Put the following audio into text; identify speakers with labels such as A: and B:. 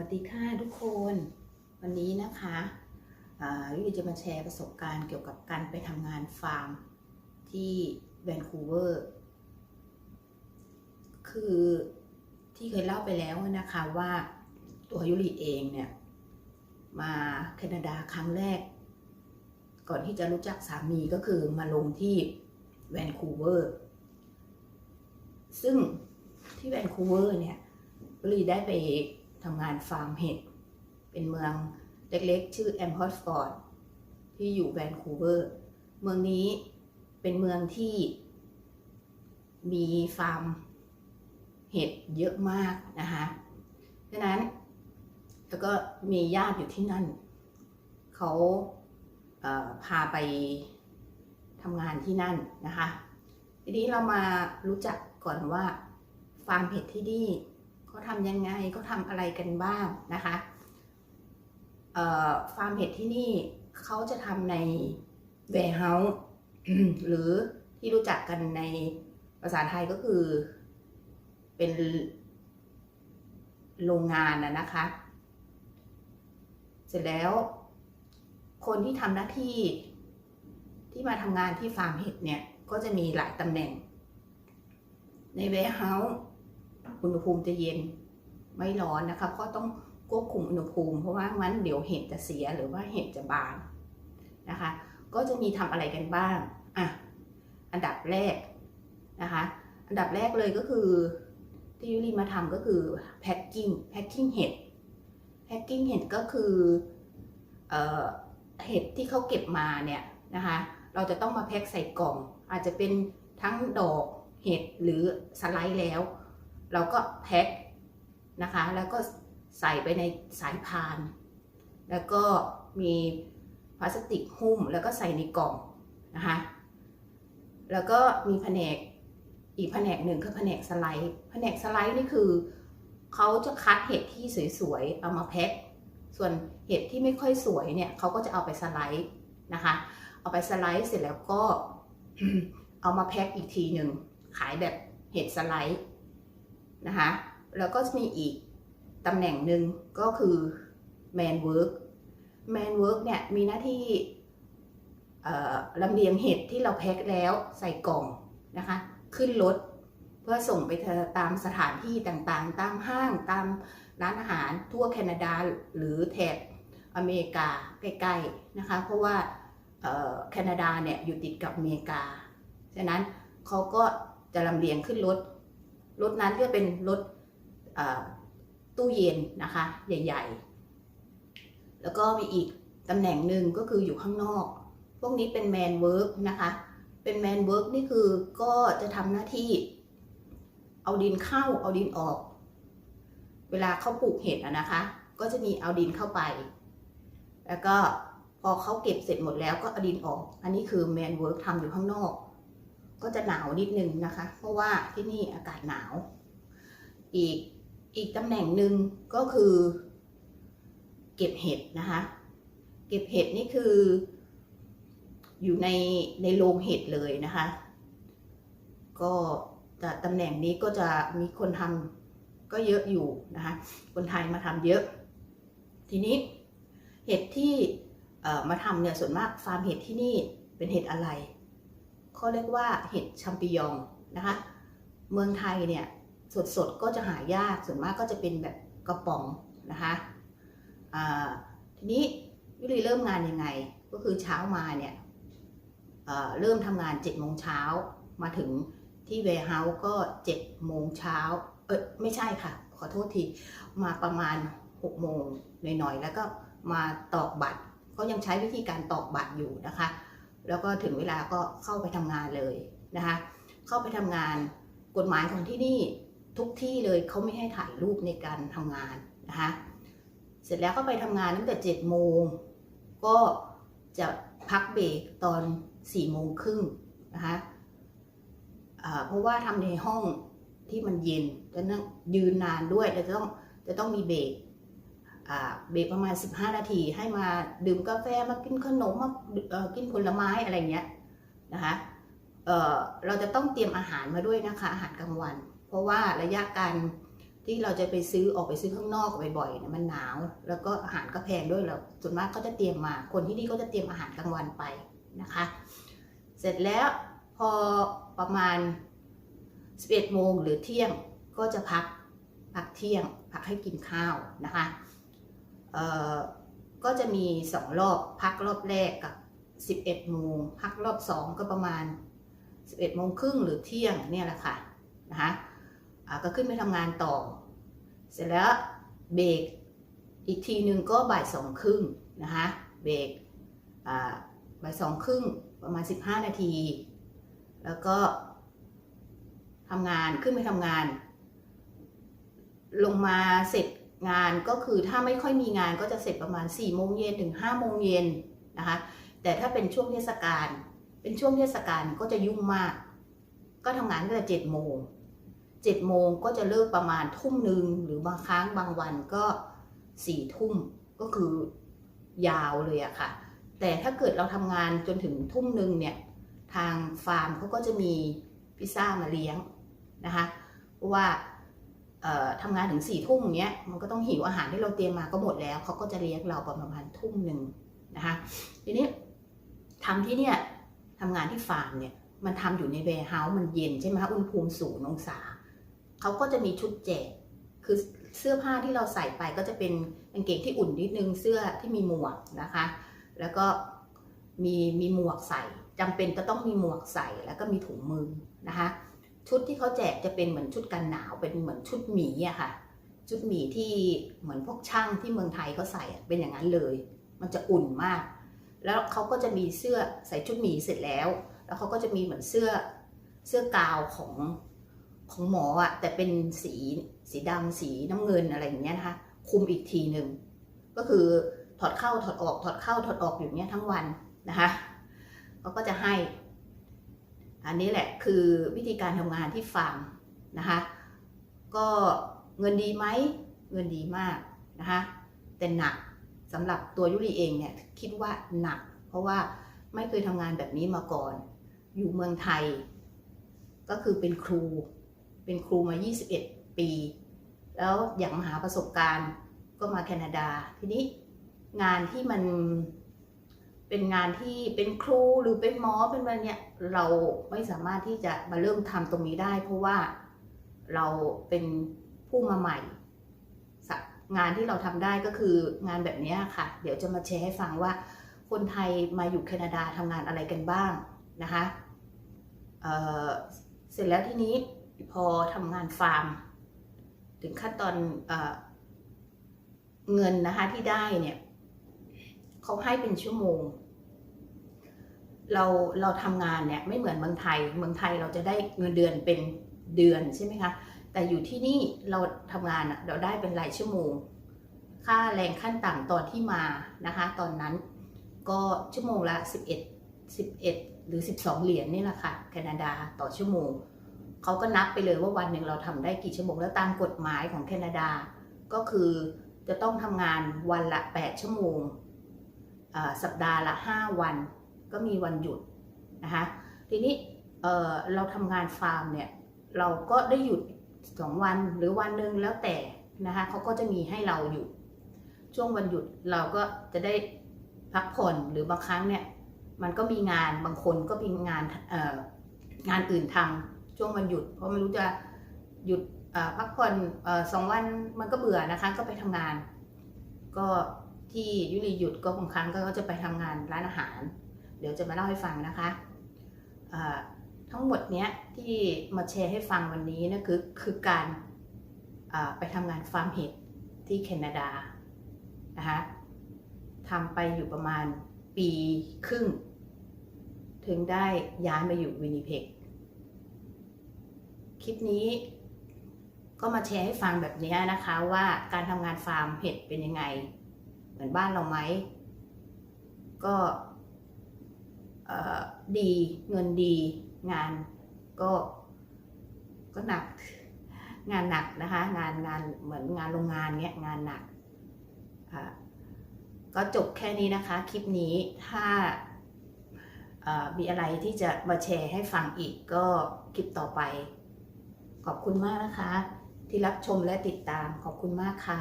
A: วัสดีค่ะทุกคนวันนี้นะคะอ่าวิจะมาแชร์ประสบการณ์เกี่ยวกับการไปทำงานฟาร์มที่แวนคูเวอร์คือที่เคยเล่าไปแล้วนะคะว่าตัวยุริเองเนี่ยมาแคนาดาครั้งแรก ก่อนที่จะรู้จักสามีก็คือมาลงที่แวนคูเวอร์ซึ่งที่แวนคูเวอร์เนี่ยยุริได้ไป ทำงานฟาร์มเห็ด เป็นเมืองเล็กๆ ชื่อแอมพอร์ฟอร์ดที่อยู่แวนคูเวอร์ เมืองนี้เป็นเมืองที่มีฟาร์มเห็ดเยอะมากนะคะดังนั้น แล้วก็มีญาติอยู่ที่นั่น เขาเอ่อพาไปทำงานที่นั่นนะคะ ทีนี้เรามารู้จักก่อนว่าฟาร์มเห็ดที่นี่ เขาทำยังไงเขาทำอะไรกันบ้างนะคะฟาร์มเห็ดที่นี่เขาจะทำใน warehouse หรือที่รู้จักกันในภาษาไทยก็คือเป็นโรงงานนะนะคะ เสร็จแล้ว คนที่ทำหน้าที่ที่มาทำงานที่ฟาร์มเห็ดเนี่ย ก็จะมีหลายตำแหน่ง ในเวเฮาส์ อุณหภูมิจะเย็นไม่ร้อนนะคะเพราะต้องควบคุมอุณหภูมิ เพราะว่างั้นเดี๋ยวเห็ดจะเสียหรือว่าเห็ดจะบานนะคะ ก็จะมีทำอะไรกันบ้างอะอันดับแรกนะคะ อันดับแรกเลยก็คือที่ยุรีมาทำก็คือแพ็คกิ้งแพ็คกิ้งเห็ดแพ็คกิ้งเห็ดก็คือเออเห็ดที่เขาเก็บมาเนี่ยนะคะ เราจะต้องมาแพ็คใส่กล่อง อาจจะเป็นทั้งดอกเห็ดหรือสไลด์แล้ว เราก็แพ็คนะคะ แล้วก็ใส่ไปในสายพาน แล้วก็มีพลาสติกหุ้มแล้วก็ใส่ในกล่องนะคะ แล้วก็มีแผนกอีกแผนกหนึ่งคือแผนกสไลด์ แผนกสไลด์นี่คือเขาจะคัดเห็ดที่สวยๆ เอามาแพ็ค ส่วนเห็ดที่ไม่ค่อยสวยเนี่ยเขาก็จะเอาไปสไลด์นะคะ เอาไปสไลด์เสร็จแล้วก็เอามาแพ็คอีกทีหนึ่งขายแบบเห็ดสไลด์ นะคะ แล้วก็จะมีอีกตำแหน่งหนึ่งก็คือแมนเวิร์กแมนเวิร์กเนี่ยมีหน้าที่ลำเลียงเห็ดที่เราแพ็คแล้วใส่กล่องนะคะ ขึ้นรถเพื่อส่งไปตามสถานที่ต่างๆ ตามห้างตามร้านอาหารทั่วแคนาดาหรือแถบอเมริกาใกล้ๆนะคะ เพราะว่าแคนาดาเนี่ยอยู่ติดกับอเมริกา ฉะนั้นเขาก็จะลำเลียงขึ้นรถ รถนั้นก็เป็นรถตู้เย็นนะคะ ใหญ่ๆ แล้วก็มีอีกตำแหน่งหนึ่งก็คืออยู่ข้างนอก พวกนี้เป็นแมนเวิร์กนะคะ เป็นแมนเวิร์กนี่คือก็จะทำหน้าที่ เอาดินเข้าเอาดินออก เวลาเขาปลูกเห็ดนะคะ ก็จะมีเอาดินเข้าไป แล้วก็พอเขาเก็บเสร็จหมดแล้วก็เอาดินออก อันนี้คือแมนเวิร์กทำอยู่ข้างนอก ก็จะหนาวนิดนึงนะคะ เพราะว่าที่นี่อากาศหนาว อีกอีกตำแหน่งหนึ่งก็คือ เก็บเห็ดนะคะ เก็บเห็ดนี่คือ อยู่ในในโรงเห็ดเลยนะคะ ก็แต่ตำแหน่งนี้ก็จะมีคนทำก็เยอะอยู่นะคะ คนไทยมาทำเยอะ ทีนี้เห็ดที่มาทำเนี่ยส่วนมากฟาร์มเห็ดที่นี่เป็นเห็ดอะไร เขาเรียกว่าเห็ดชัมปิยองนะคะ เมืองไทยเนี่ยสดๆก็จะหายากส่วนมากก็จะเป็นแบบกระป๋องนะคะทีนี้วิลีเริ่มงานยังไง ก็คือเช้ามาเนี่ยเเริ่มทำงาน7จ็ดโมงเช้ามาถึงที่เวเฮาส์ก็7จ็ดโมงเช้าเออไม่ใช่ค่ะ ขอโทษที มาประมาณ6โมงหน่อยๆ แล้วก็มาตอกบัตรเขายังใช้วิธีการตอกบัตรอยู่นะคะ แล้วก็ถึงเวลาก็เข้าไปทำงานเลยนะคะ เข้าไปทำงานกฎหมายของที่นี่ทุกที่เลยเขาไม่ให้ถ่ายรูปในการทำงานนะคะเสร็จแล้วก็ไปทำงานตั้งแต่เจ็ดโมงก็จะพักเบรกตอนสี่โมงครึ่งนะคะเพราะว่าทำในห้องที่มันเย็นจะนั่งยืนนานด้วยจะต้องจะต้องมีเบรก เบรกประมาณ 15 นาที ให้มาดื่มกาแฟมากินขนมมากินผลไม้อะไรเงี้ยนะคะเเราจะต้องเตรียมอาหารมาด้วยนะคะอาหารกลางวัน เพราะว่าระยะการที่เราจะไปซื้อออกไปซื้อข้างนอกบ่อยๆเนี่ยมันหนาว แล้วก็อาหารก็แพงด้วยแล้วส่วนมากก็จะเตรียมมา คนที่นี่ก็จะเตรียมอาหารกลางวันไปนะคะ เสร็จแล้วพอประมาณ 11โมงหรือเที่ยงก็จะพักพักเที่ยง พักให้กินข้าวนะคะ ก็จะมีสองรอบพักรอบแรกกับ11โมงพักรอบสองก็ประมาณ11โมงครึ่งหรือเที่ยงเนี่ยแหละค่ะนะคะก็ขึ้นไปทำงานต่อ เสร็จแล้วเบรกอีกทีหนึ่งก็บ่ายสองครึ่งนะคะเบรกบ่ายสองครึ่งประมาณ 15 นาที แล้วก็ทำงานขึ้นไปทำงาน ลงมาเสร็จ งานก็คือถ้าไม่ค่อยมีงานก็จะเสร็จประมาณ4โมงเย็นถึง5โมงเย็นนะคะแต่ถ้าเป็นช่วงเทศกาลเป็นช่วงเทศกาลก็จะยุ่งมาก ก็ทำงานตั้งแต่เจ็ดโมงเจ็ดโมงก็จะเลิกประมาณทุ่มหนึ่งหรือบางครั้งบางวันก็สี่ทุ่มก็คือยาวเลยอะค่ะ แต่ถ้าเกิดเราทำงานจนถึงทุ่มหนึ่งเนี่ยทางฟาร์มเขาก็จะมีพิซซ่ามาเลี้ยงนะคะเพราะว่า ทำงานถึงสี่ทุ่มอย่างเงี้ยมันก็ต้องหิวอาหารที่เราเตรียมมาก็หมดแล้วเขาก็จะเลี้ยงเราประมาณทุ่มหนึ่งนะคะทีนี้ทำที่เนี่ยทำงานที่ฟาร์มเนี่ยมันทำอยู่ในแวร์เฮาส์มันเย็นใช่ไหมคะอุณหภูมิศูนย์องศาเขาก็จะมีชุดแจกคือเสื้อผ้าที่เราใส่ไปก็จะเป็นกางเกงที่อุ่นนิดนึงเสื้อที่มีหมวกนะคะ แล้วก็มีมีหมวกใส่จำเป็นจะต้องมีหมวกใส่แล้วก็มีถุงมือนะคะ ชุดที่เขาแจกจะเป็นเหมือนชุดกันหนาวเป็นเหมือนชุดหมีอะค่ะ ชุดหมีที่เหมือนพวกช่างที่เมืองไทยเขาใส่เป็นอย่างนั้นเลย มันจะอุ่นมาก แล้วเขาก็จะมีเสื้อใส่ชุดหมีเสร็จแล้ว แล้วเขาก็จะมีเหมือนเสื้อเสื้อกาวของของหมออะแต่เป็นสีสีดำสีน้ำเงินอะไรอย่างเงี้ยนะคะคุมอีกทีหนึ่งก็คือถอดเข้าถอดออกถอดเข้าถอดออกอยู่เนี้ยทั้งวันนะคะเขาก็จะให้ อันนี้แหละคือวิธีการทำงานที่ฟาร์มนะคะ ก็เงินดีไหมเงินดีมากนะคะแต่หนักสำหรับตัวยุรีเองเนี่ยคิดว่าหนัก เพราะว่าไม่เคยทำงานแบบนี้มาก่อน อยู่เมืองไทย ก็คือเป็นครู เป็นครูมา 21 ปี แล้วอยากมาหาประสบการณ์ก็มาแคนาดา ทีนี้งานที่มัน เป็นงานที่เป็นครูหรือเป็นหมอเป็นอะไรเนี่ยเราไม่สามารถที่จะมาเริ่มทำตรงนี้ได้ เพราะว่าเราเป็นผู้มาใหม่ งานที่เราทำได้ก็คืองานแบบนี้ค่ะ เดี๋ยวจะมาแชร์ให้ฟังว่า คนไทยมาอยู่แคนาดาทำงานอะไรกันบ้างนะคะเเสร็จแล้วทีนี้พอทำงานฟาร์ม ถึงขั้นตอนเอเงินนะคะที่ได้เนี่ย เขาให้เป็นชั่วโมง เราเราทำงานเนี่ยไม่เหมือนเมืองไทย เมืองไทยเราจะได้เงินเดือนเป็นเดือนใช่ไหมคะ แต่อยู่ที่นี่เราทำงานเราได้เป็นรายชั่วโมง ค่าแรงขั้นต่ำตอนที่มานะคะ ตอนนั้นก็ชั่วโมงละ 11 11 หรือ 12 เหรียญนี่แหละค่ะแคนาดาต่อชั่วโมงเขาก็นับไปเลยว่าวันหนึ่งเราทำได้กี่ชั่วโมงแล้วตามกฎหมายของแคนาดาก็คือจะต้องทำงานวันละ 8 ชั่วโมง สัปดาห์ละ 5 วัน ก็มีวันหยุดนะคะทีนี้เเราทำงานฟาร์มเนี่ยเราก็ได้หยุด 2 วันหรือวันหนึ่งแล้วแต่นะคะเขาก็จะมีให้เราหยุด ช่วงวันหยุดเราก็จะได้พักผ่อนหรือบางครั้งเนี่ยมันก็มีงานบางคนก็มีงานงานอื่นทำช่วงวันหยุด เพราะไม่รู้จะหยุดพักผ่อนสองวันมันก็เบื่อนะคะก็ไปทำงาน ก็ ที่ยุรีหยุดก็บางครั้งก็จะไปทำงานร้านอาหาร เดี๋ยวจะมาเล่าให้ฟังนะคะทั้งหมดเนี้ยที่มาแชร์ให้ฟังวันนี้นะคือคือการไปทำงานฟาร์มเห็ดที่แคนาดานะคะทำไปอยู่ประมาณปีครึ่ง ถึงได้ย้ายมาอยู่วินิเพกคลิปนี้ก็มาแชร์ให้ฟังแบบนี้นะคะว่าการทำงานฟาร์มเห็ดเป็นยังไง เหมือนบ้านเราไหม ก็ดีเงินดีงานก็ก็หนักงานหนักนะคะ งานงานเหมือนงานโรงงานเนี้ยงานหนักก็จบแค่นี้นะคะ คลิปนี้ถ้ามีอะไรที่จะมาแชร์ให้ฟังอีกก็คลิปต่อไป ขอบคุณมากนะคะ ที่รับชมและติดตามขอบคุณมากค่ะ